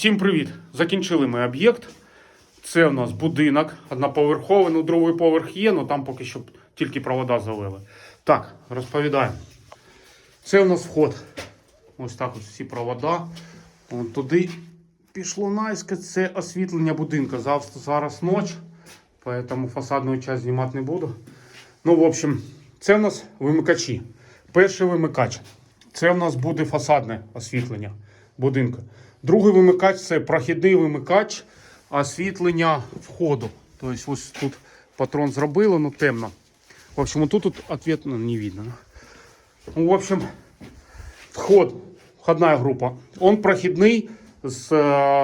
всім привіт! Закінчили ми об'єкт. Це у нас будинок, одноповерховий, ну другий поверх є, але там поки що тільки провода залили. Так, розповідаємо. Це у нас вход. Ось так ось всі провода. Вон туди пішло наїзка, це освітлення будинка. Зав- Зараз ніч, тому фасадну частину знімати не буду. Ну, в общем, це у нас вимикачі. Перший вимикач. Це у нас буде фасадне освітлення будинку. Другий вимикач це прохідний вимикач освітлення входу. Тобто ось тут патрон зробили, ну темно. В общем, тут, тут ну, не видно. Ну, в общем, вход, входна група. Он прохідний з,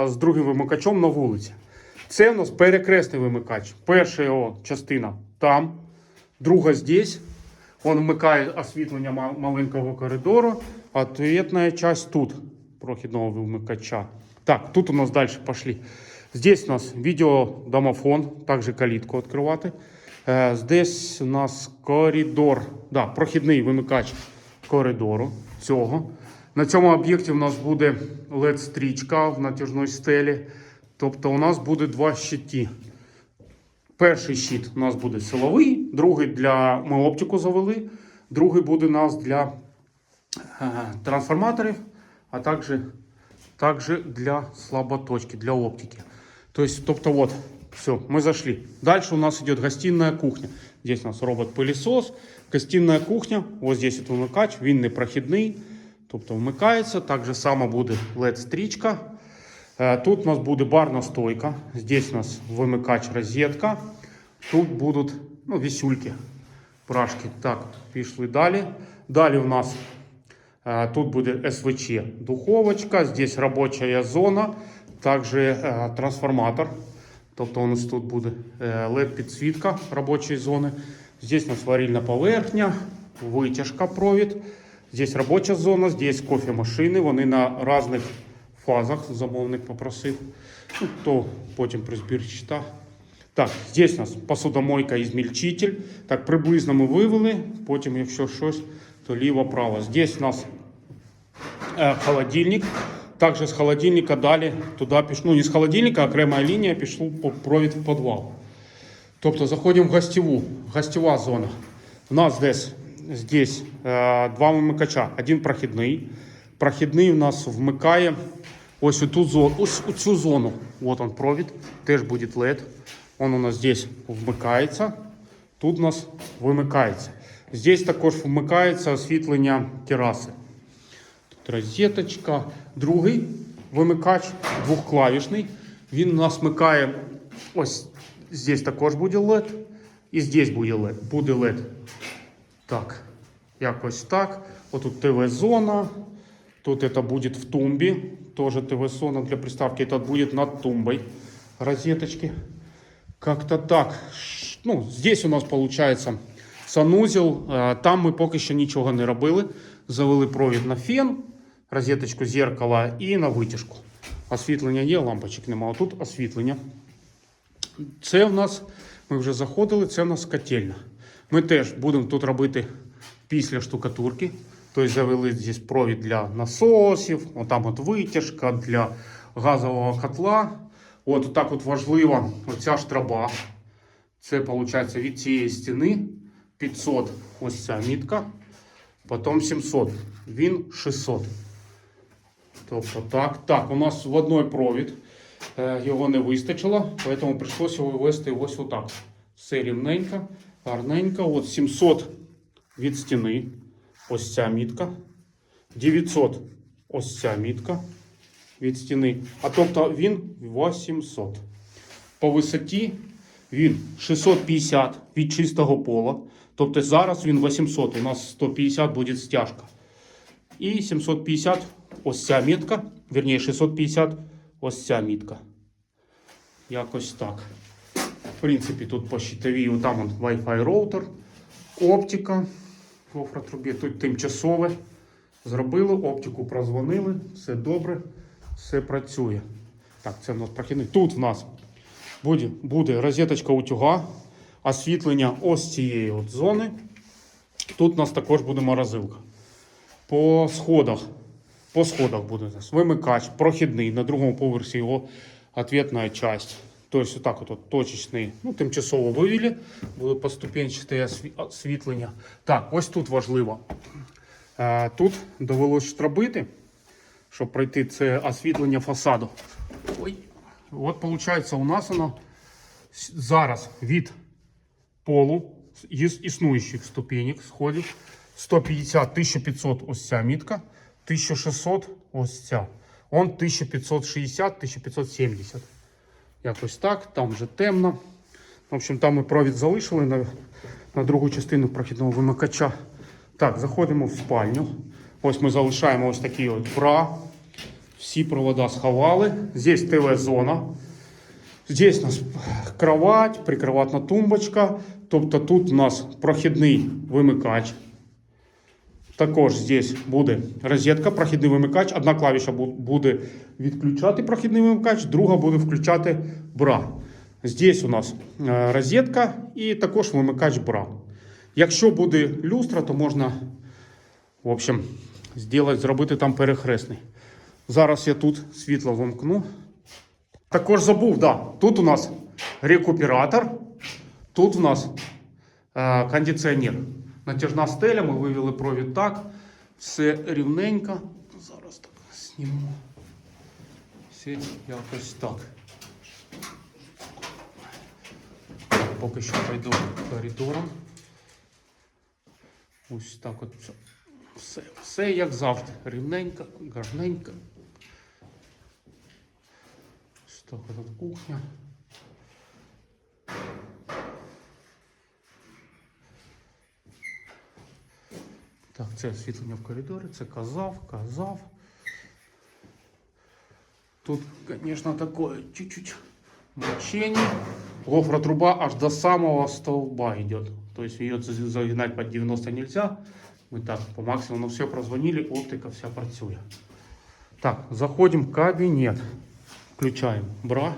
з другим вимикачом на вулиці. Це у нас перекресний вимикач. Перша його частина там, друга здесь. Он вмикає освітлення маленького коридору. Ответная часть тут прохідного вимикача. Так, тут у нас дальше пошли. Здесь у нас відеодомофон, також калітку відкривати. Е, Здесь у нас коридор, да, прохідний вимикач коридору цього. На цьому об'єкті у нас буде LED-стрічка в натяжній стелі. Тобто у нас буде два щиті. Перший щит у нас буде силовий, другий для. Ми оптику завели, другий буде у нас для е, трансформаторів, а також, також для слаботочки, для оптики. То есть, тобто, вот, все, мы зашли. Дальше у нас идет гостиная кухня. Здесь у нас робот-пылесос, гостиная кухня. Ось здесь от вимикач, він не прохідний. Тобто вмикається. Так же само буде LED-стрічка. Е, Тут у нас буде барна стойка. Здесь у нас вимикач розетка. Тут будуть ну, вісюльки, прашки. Так, пішли далі. Далі у нас е, тут буде СВЧ духовочка, здесь робоча зона, також е, трансформатор. Тобто у нас тут буде LED-підсвітка робочої зони. Здесь у нас варильна поверхня, витяжка провід. Здесь робоча зона, здесь кофемашини. Вони на різних фазах замовник попросив. Ну, то потім при збірці читав. Так, здесь у нас посудомойка і змільчитель. Так, приблизно ми вивели. Потім, якщо щось, то ліво-право. Здесь у нас е, холодильник. Також з холодильника далі туди пішло. Ну, не з холодильника, а окрема лінія пішла провід в підвал. Тобто заходимо в гостєву, гостєва зона. У нас десь здесь е, два вимикача. Один прохідний. Прохідний у нас вмикає ось у ту зону, ось у цю зону. Вот он провід, теж буде LED. Он у нас здесь вмикається. Тут у нас вимикається. Здесь також вмикається освітлення тераси. Розеточка. Другий вимикач двохклавішний. Він нас вмикає ось здесь також буде LED. І здесь буде LED. Буде LED. Так, якось так. Отут ТВ-зона. Тут это будет в тумбе. Тоже ТВ-зона для приставки. Это будет над тумбой. Розеточки. Как-то так. Ну, здесь у нас получается санузел. Е, Там ми поки що нічого не робили. Завели провід на фен, розеточку зеркала і на витяжку. Освітлення є, лампочок немає. Тут освітлення. Це в нас, ми вже заходили, це в нас котельня. Ми теж будемо тут робити після штукатурки. Тобто завели здесь провід для насосів, отам от витяжка для газового котла. От так от важлива оця штраба. Це виходить від цієї стіни 500 ось ця мітка, потім 700, він 600. Тобто так, так, у нас в одной провід е, його не вистачило, тому прийшлося вивести ось отак. Все рівненько, гарненько. От 700 від стіни, ось ця мітка. 900 ось ця мітка від стіни. А тобто він 800. По висоті він 650 від чистого пола. Тобто зараз він 800. У нас 150 буде стяжка. І 750 ось ця мітка. Вірніше 650 ось ця мітка. Якось так. В принципі, тут по щитовій, там Wi-Fi роутер, оптика гофротрубі. Тут тимчасове. Зробили, оптику прозвонили, все добре, все працює. Так, це в нас прохідний. Тут в нас буде, буде розеточка утюга, освітлення ось цієї от зони. Тут у нас також буде морозилка. По сходах По сходах буде вимикач, прохідний, на другому поверсі його ответная часть. Тобто отак от, точечний, ну, тимчасово вивели, буде поступенчате освітлення. Так, ось тут важливо. Е, Тут довелось штробити, щоб пройти це освітлення фасаду. Ой. От виходить, у нас воно зараз від полу існуючих ступенек сходів 150 1500 ось ця мітка, 1600 ось ця. Он 1560 1570. Якось так, там вже темно. В общем, там ми провід залишили на, на другу частину прохідного вимикача. Так, заходимо в спальню. Ось ми залишаємо ось такий от бра. Всі провода сховали. Здесь ТВ-зона. Здесь у нас кровать, прикроватна тумбочка. Тобто тут у нас прохідний вимикач. Також здесь буде розетка, прохідний вимикач. Одна клавіша буде відключати прохідний вимикач, друга буде включати бра. Здесь у нас е, розетка і також вимикач бра. Якщо буде люстра, то можна в общем, зробити, зробити там перехресний. Зараз я тут світло вимкну. Також забув, да. Тут у нас рекуператор, тут у нас е, кондиціонер. Натяжна стеля, ми вивели провід так. Все рівненько. Зараз так зніму. Все якось так. Поки що пройду коридором. Ось так от все. Все, все як завжди. Рівненько, гарненько. Ось так от кухня. Так, це освітлення в коридорі, це казав, казав. Тут, конечно, такое чуть-чуть мучение. Гофротруба аж до самого столба идет. То есть ее за- загинать под 90 нельзя. Мы так по максимуму все прозвонили, оптика вся працює. Так, заходим в кабинет. Включаем бра.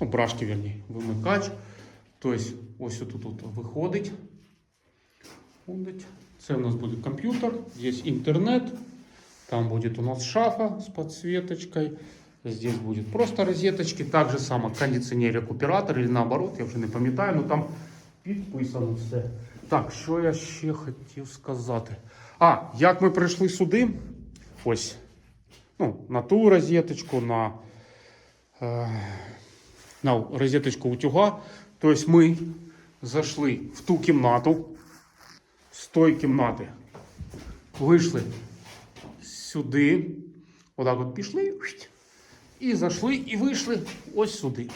Ну, брашки, вернее, вимикач. Тобто, ось тут, тут виходить. Це у нас буде комп'ютер, здесь інтернет. Там будет у нас шафа с подсветочкой. Здесь будет просто розеточки. Так же само кондиціонер рекуператор или наоборот, я вже не пам'ятаю, але там підписано все. Так, що я ще хотів сказати? А, як ми прийшли сюди? Ось. Ну, на ту розеточку, на, е, на розеточку утюга. Тобто ми зайшли в ту кімнату, з тої кімнати. Вийшли сюди. Отак от пішли. І зайшли, і вийшли ось сюди.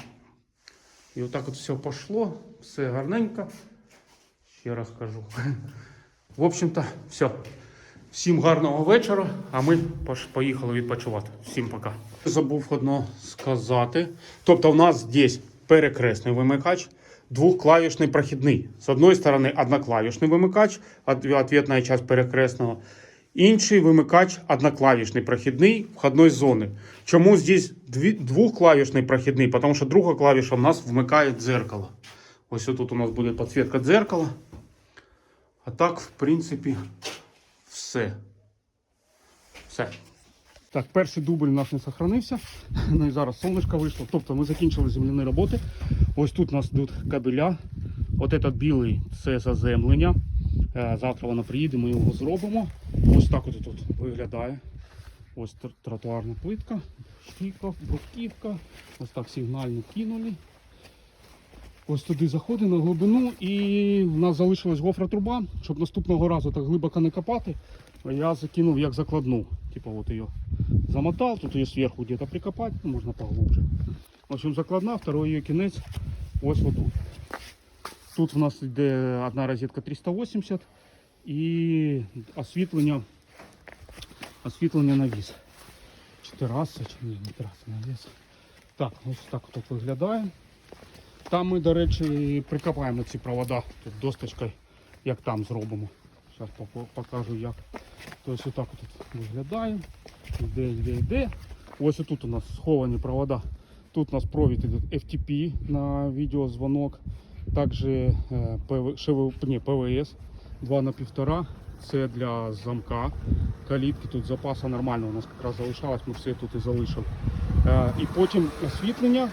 І отак от все пішло, все гарненько. Ще раз кажу. В общем-то, все. Всім гарного вечора, а ми поїхали відпочивати. Всім пока. Забув одно сказати. Тобто, в нас здесь перекресний вимикач, двохклавішний прохідний. З одної сторони, одноклавішний вимикач, ответна часть перекресного. Інший вимикач одноклавішний прохідний входної зони. Чому здесь дві, двохклавішний прохідний? Тому що друга клавіша в нас вмикає дзеркало. Ось тут у нас буде підсвітка дзеркала. А так, в принципі, все. Все. Так, перший дубль у нас не сохранився. Ну і зараз сонечко вийшло. Тобто ми закінчили земляні роботи. Ось тут у нас йдуть кабеля. От этот білий це заземлення. Е, Завтра воно приїде, ми його зробимо. Ось так от тут виглядає. Ось тротуарна плитка, шківка, бруківка. Ось так сигнально кинули. Ось туди заходимо на глибину і в нас залишилась гофротруба, щоб наступного разу так глибоко не копати. Я закинув як закладну. Типа вот ее замотал, тут ее сверху где-то прикопать, ну, можно поглубже. В общем, закладна, второй ее кінець ось вот тут. Тут в нас йде одна розетка 380 і освітлення, освітлення на віз. Чи тераса, чи не тераса на віз. Так, ось так тут виглядає. Там ми, до речі, прикопаємо ці провода тут досточкою, як там зробимо. Зараз покажу як. Тобто отак от виглядає. Йде, йде, йде. Ось тут у нас сховані провода. Тут у нас провід іде FTP на відеозвонок. Також е, ні, ПВС 2 на 1,5. Це для замка. Калітки тут запаса нормально у нас якраз залишалось, ми все тут і залишили. Е, І потім освітлення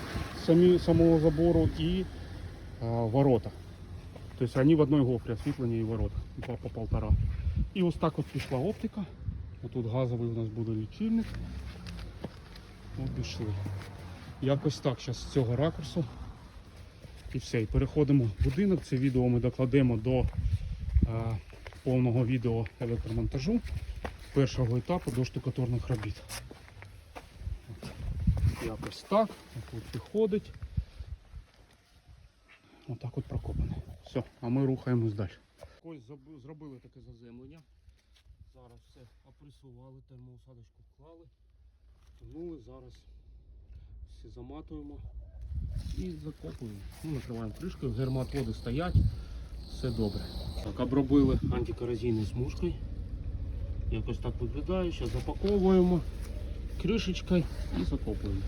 самі, самого забору і е, ворота. Тобто вони в одній гофрі освітлення і ворота. Два по полтора. І ось так от пішла оптика. Тут газовий у нас буде лічильник. От пішли. Якось так зараз з цього ракурсу. І все. І переходимо в будинок. Це відео ми докладемо до е, повного відео електромонтажу першого етапу до штукатурних робіт. От. Якось так. Тут виходить. Отак от прокопане. Все, а ми рухаємось далі. Ось зробили таке заземлення. Зараз все опресували, термоусадочку вклали, тонули, зараз все заматуємо і закопуємо. Ну, накриваємо кришкою, гермоотводи стоять, все добре. Так, обробили антикорозійною смужкою. Якось так виглядає. Зараз запаковуємо кришечкою і закопуємо.